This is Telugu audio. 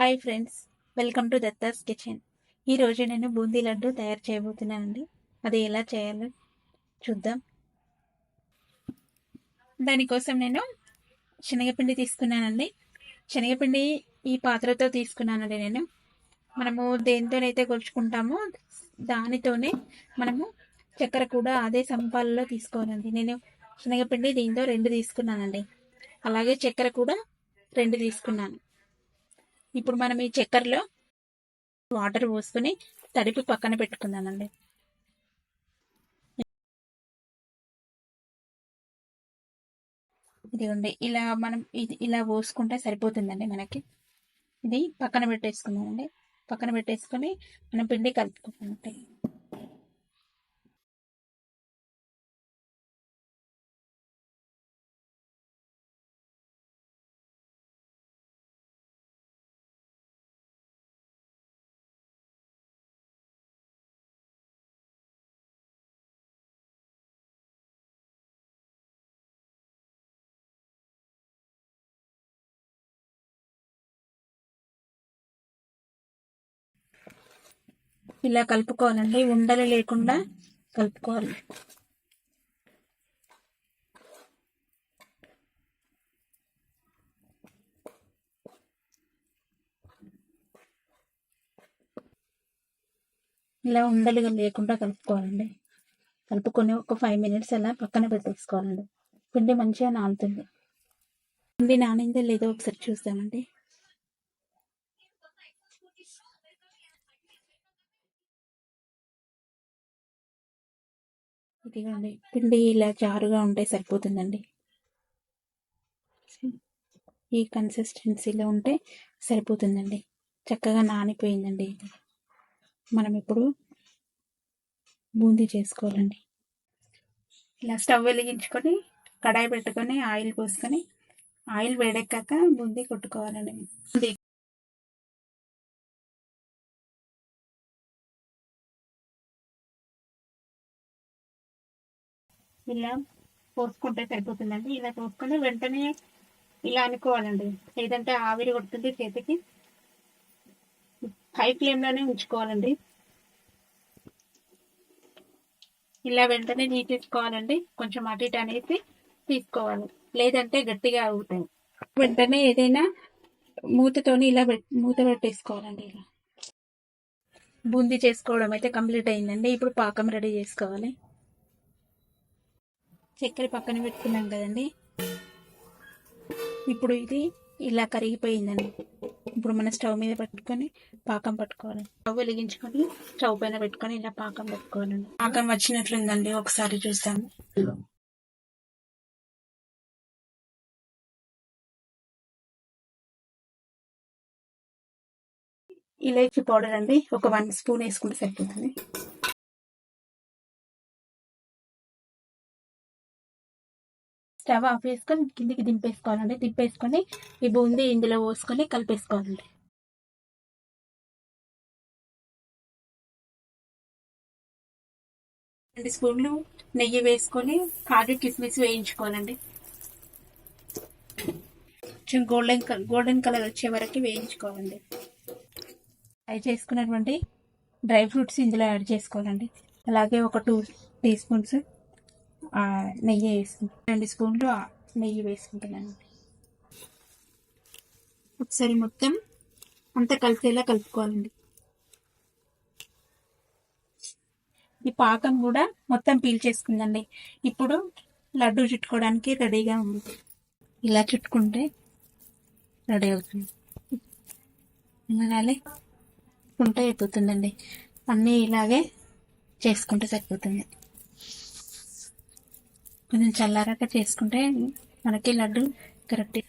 Hi friends welcome to Datta's kitchen. ఈరోజు నేను బూందీ లడ్డు తయారు చేయబోతున్నానండి. అది ఎలా చేయాలో చూద్దాం. దానికోసం నేను శనగపిండి తీసుకున్నానండి. శనగపిండి ఈ పాత్రతో తీసుకున్నానండి నేను. మనము దేనితోనైతే కొలుచుకుంటామో దానితోనే మనము చక్కెర కూడా అదే సంపాలలో తీసుకోవాలండి. నేను శనగపిండి దీంతో రెండు తీసుకున్నానండి. అలాగే చక్కెర కూడా రెండు తీసుకున్నాను. ఇప్పుడు మనం ఈ చక్కెరలో వాటర్ పోసుకొని తడిపి పక్కన పెట్టుకుందామండి. ఇదిగోండి ఇలా మనం ఇది ఇలా పోసుకుంటే సరిపోతుందండి మనకి. ఇది పక్కన పెట్టేసుకుందామండి. పక్కన పెట్టేసుకొని మనం పిండి కలుపుకుంటాం ఇలా కలుపుకోవాలండి. ఉండలు లేకుండా కలుపుకోవాలి. ఇలా ఉండలుగా లేకుండా కలుపుకోవాలండి. కలుపుకొని ఒక ఫైవ్ మినిట్స్ అలా పక్కన పెట్టేసుకోవాలండి. పిండి మంచిగా నానుతుంది. పిండి నానిందో లేదో ఒకసారి చూస్తామండి. ఇదిగోండి. పిండి ఇలా జారుగా ఉంటే సరిపోతుందండి. ఈ కన్సిస్టెన్సీలో ఉంటే సరిపోతుందండి. చక్కగా నానిపోయిందండి. ఇది మనం ఇప్పుడు బూందీ చేసుకోవాలండి. ఇలా స్టవ్ వెలిగించుకొని కడాయి పెట్టుకొని ఆయిల్ పోసుకొని ఆయిల్ వేడెక్కాక బూందీ కొట్టుకోవాలండి. ఇలా పోసుకుంటే సరిపోతుందండి. ఇలా పోసుకొని వెంటనే ఇలా అనుకోవాలండి. లేదంటే ఆవిరి కొడుతుంది చేతికి. హై ఫ్లేమ్లోనే ఉంచుకోవాలండి. ఇలా వెంటనే తీసేసుకోవాలండి కొంచెం అటు ఇటు అనేసి తీసుకోవాలి. లేదంటే గట్టిగా అవుతాయి. వెంటనే ఏదైనా మూతతోని ఇలా మూత పెట్టేసుకోవాలండి ఇలా. బూందీ చేసుకోవడం అయితే కంప్లీట్ అయిందండి. ఇప్పుడు పాకం రెడీ చేసుకోవాలి. చక్కెర పక్కన పెట్టుకున్నాం కదండి. ఇప్పుడు ఇది ఇలా కరిగిపోయిందండి. ఇప్పుడు మన స్టవ్ మీద పెట్టుకొని పాకం పట్టుకోవాలి. స్టవ్ వెలిగించుకొని స్టవ్ పైన పెట్టుకొని ఇలా పాకం పెట్టుకోవాలండి. పాకం వచ్చినట్లుందండి. ఒకసారి చూస్తాము ఇలాచి పౌడర్ అండి. ఒక వన్ స్పూన్ వేసుకుంటే సరిపోతుంది. స్టవ్ ఆఫ్ చేసుకొని కిందికి దింపేసుకోవాలండి. దింపేసుకొని ఈ బూందీ ఇందులో పోసుకొని కలిపేసుకోవాలండి. రెండు స్పూన్లు నెయ్యి వేసుకొని కాజు కిస్మిస్ వేయించుకోవాలండి. కొంచెం గోల్డెన్ గోల్డెన్ కలర్ వచ్చే వరకు వేయించుకోవాలండి. ఫ్రై చేసుకున్నటువంటి డ్రై ఫ్రూట్స్ ఇందులో యాడ్ చేసుకోవాలండి. అలాగే ఒక టూ టీ స్పూన్స్ నెయ్యి వేసుకుంటాను రెండు స్పూన్లు నెయ్యి వేసుకుంటున్నాను. ఒకసారి మొత్తం అంతా కలిసేలా కలుపుకోవాలండి. ఈ పాకం కూడా మొత్తం పీల్చేసుకుందండి. ఇప్పుడు లడ్డు చుట్టుకోవడానికి రెడీగా ఉంది. ఇలా చుట్టుకుంటే రెడీ అవుతుంది. అలాగే చుట్టుకుంటే అయిపోతుందండి. అన్నీ ఇలాగే చేసుకుంటే సరిపోతుంది. కొంచెం చల్లారాక చేసుకుంటే మనకి లడ్డు కరెక్ట్.